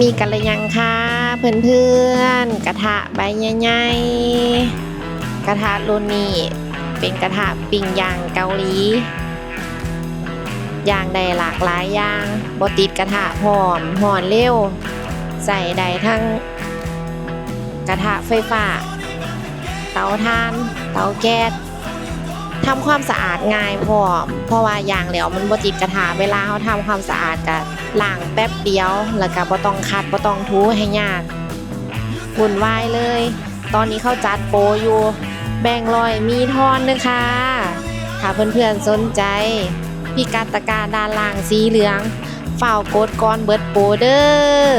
มีกันหรือยังคะเพื่อนๆ กระทะใบใหญ่ๆกระทะรุ่นนี้เป็นกระทะปิ้งย่างเกาหลีย่างได้หลากหลายอย่างบติดกระทะหอมหอนเร็ว ใส่ได้ทั้ง กระทะไฟฟ้า เตาถ่าน เตาแก๊สทำความสะอาดง่ายพร้อม เพราะว่าอย่างแล้วมันบติดกระทะเวลาเขาทำความสะอาดก็ล้างแป๊บเดียว แล้วก็บ่ต้องคัดบ่ต้องทูให้ยากวุ่นวายเลย ตอนนี้เขาจัดโปรอยู่ แบ่งร้อยมีทอนนะคะถ้าเพื่อนๆสนใจ พี่กาตะกร้าด้านล่างสีเหลืองเฝ้ากดก่อนเบิดโปรเด้อ